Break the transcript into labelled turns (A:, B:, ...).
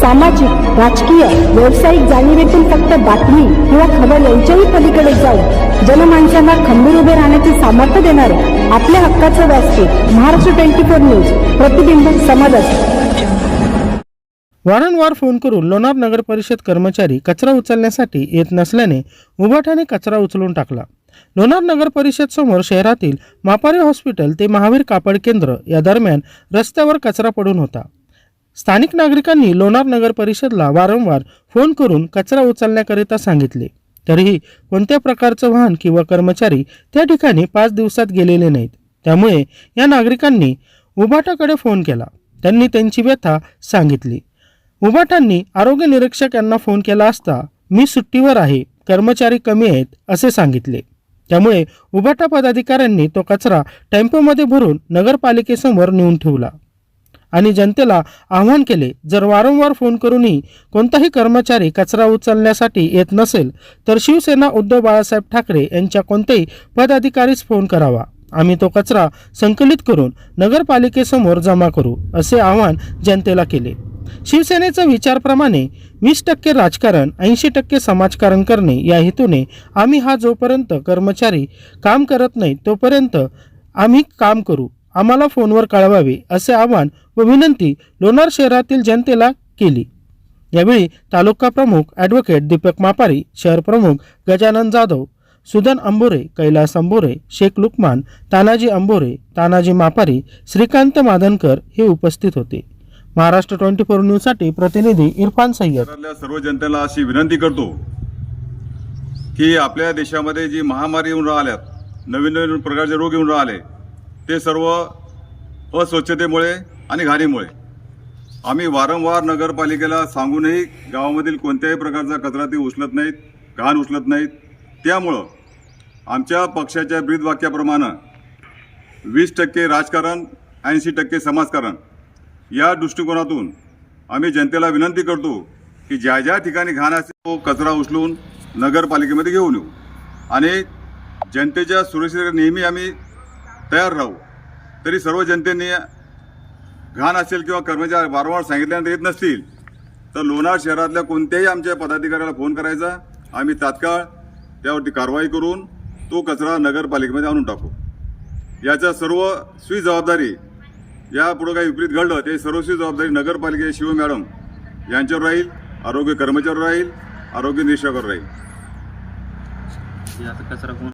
A: सामाजिक राजकीय व्यावसायिक जाणीवेतून फक्त बातमी किंवा खबर यांच्याही पलीकडे जाऊन जनमानसांना खंबीर उभे राहण्याचे सामर्थ्य देणारे आपल्या हक्काचं व्यासपीठ महाराष्ट्र ट्वेंटी फोर न्यूज प्रतिबिंब समाजात
B: वारंवार फोन करून लोणार नगर परिषद कर्मचारी कचरा उचलण्यासाठी येत नसल्याने उभाट्याने कचरा उचलून टाकला. लोणार नगर परिषद समोर शहरातील मापारी हॉस्पिटल ते महावीर कापड केंद्र या दरम्यान रस्त्यावर कचरा पडून होता. स्थानिक नागरिकांनी लोणार नगर परिषदला वारंवार फोन करून कचरा उचलण्याकरिता सांगितले. तरीही कोणत्या प्रकारचं वाहन किंवा कर्मचारी त्या ठिकाणी पाच दिवसात गेलेले नाहीत. त्यामुळे या नागरिकांनी उभाटाकडे फोन केला. त्यांनी त्यांची व्यथा सांगितली. उभाटांनी आरोग्य निरीक्षक यांना फोन केला असता मी सुट्टीवर आहे कर्मचारी कमी आहेत असे सांगितले. त्यामुळे उभाटा पदाधिकाऱ्यांनी तो कचरा टेम्पोमध्ये भरून नगरपालिकेसमोर नेऊन ठेवला. आणि जनतेला आव्हान केले. जर वारंवार फोन करूनही कोणताही कर्मचारी कचरा उचलण्यासाठी येत नसेल तर शिवसेना उद्धव बाळासाहेब ठाकरे यांच्या कोणत्याही पदाधिकारीच फोन करावा. आम्ही तो कचरा संकलित करून नगरपालिकेसमोर जमा करू असे आवाहन जनतेला केले. शिवसेनेच्या विचारप्रमाणे वीस टक्के राजकारण ऐंशी टक्के समाजकारण करणे या हेतूने आम्ही हा जोपर्यंत कर्मचारी काम करत नाही तोपर्यंत आम्ही काम करू. आम्हाला फोनवर कळवावे असे आवाहन व विनंती लोणार शहरातील जनतेला केली. यावेळी तालुका प्रमुख ॲडव्होकेट दीपक मापारी शहर प्रमुख गजानन जाधव सुदन अंबोरे कैलास अंबोरे शेख लुकमान तानाजी अंबोरे तानाजी मापारी श्रीकांत मादनकर हे उपस्थित होते. महाराष्ट्र ट्वेंटी फोर न्यूजसाठी प्रतिनिधी इरफान सय्यद.
C: सर्व जनतेला अशी विनंती करतो की आपल्या देशामध्ये जी महामारी येऊन राहिल्यात नवीन नवीन प्रकारचे रोग येऊन राहिले ते सर्व अस्वच्छतेमुळे आणि घाणीमुळे. आम्ही वारंवार नगरपालिकेला सांगूनही गावामधील कोणत्याही प्रकारचा कचरा ते उचलत नाहीत घाण उचलत नाहीत. त्यामुळं आमच्या पक्षाच्या ब्रीदवाक्याप्रमाणे वीस टक्के राजकारण ऐंशी टक्के समाजकारण या दृष्टिकोनातून आम्ही जनतेला विनंती करतो की ज्या ज्या ठिकाणी घाण असेल तो कचरा उचलून नगरपालिकेमध्ये घेऊन येऊ. आणि जनतेच्या सुरक्षित नेहमी आम्ही तयार राहू. तरी सर्व जनतेने घाण असेल किंवा कर्मचारी वारंवार सांगितल्यानंतर येत नसतील तर लोणार शहरातल्या कोणत्याही आमच्या पदाधिकाऱ्याला फोन करायचा. आम्ही तात्काळ त्यावरती कारवाई करून तो कचरा नगरपालिकेमध्ये आणून टाकू. याच्या सर्व स्वी जबाबदारी यापुढं काही विपरीत घडलं ते सर्वस्वी जबाबदारी नगरपालिके शिव मॅडम यांच्यावर राहील आरोग्य कर्मचाऱ्यावर राहील आरोग्य निरीक्षकावर राहील.
D: कचरा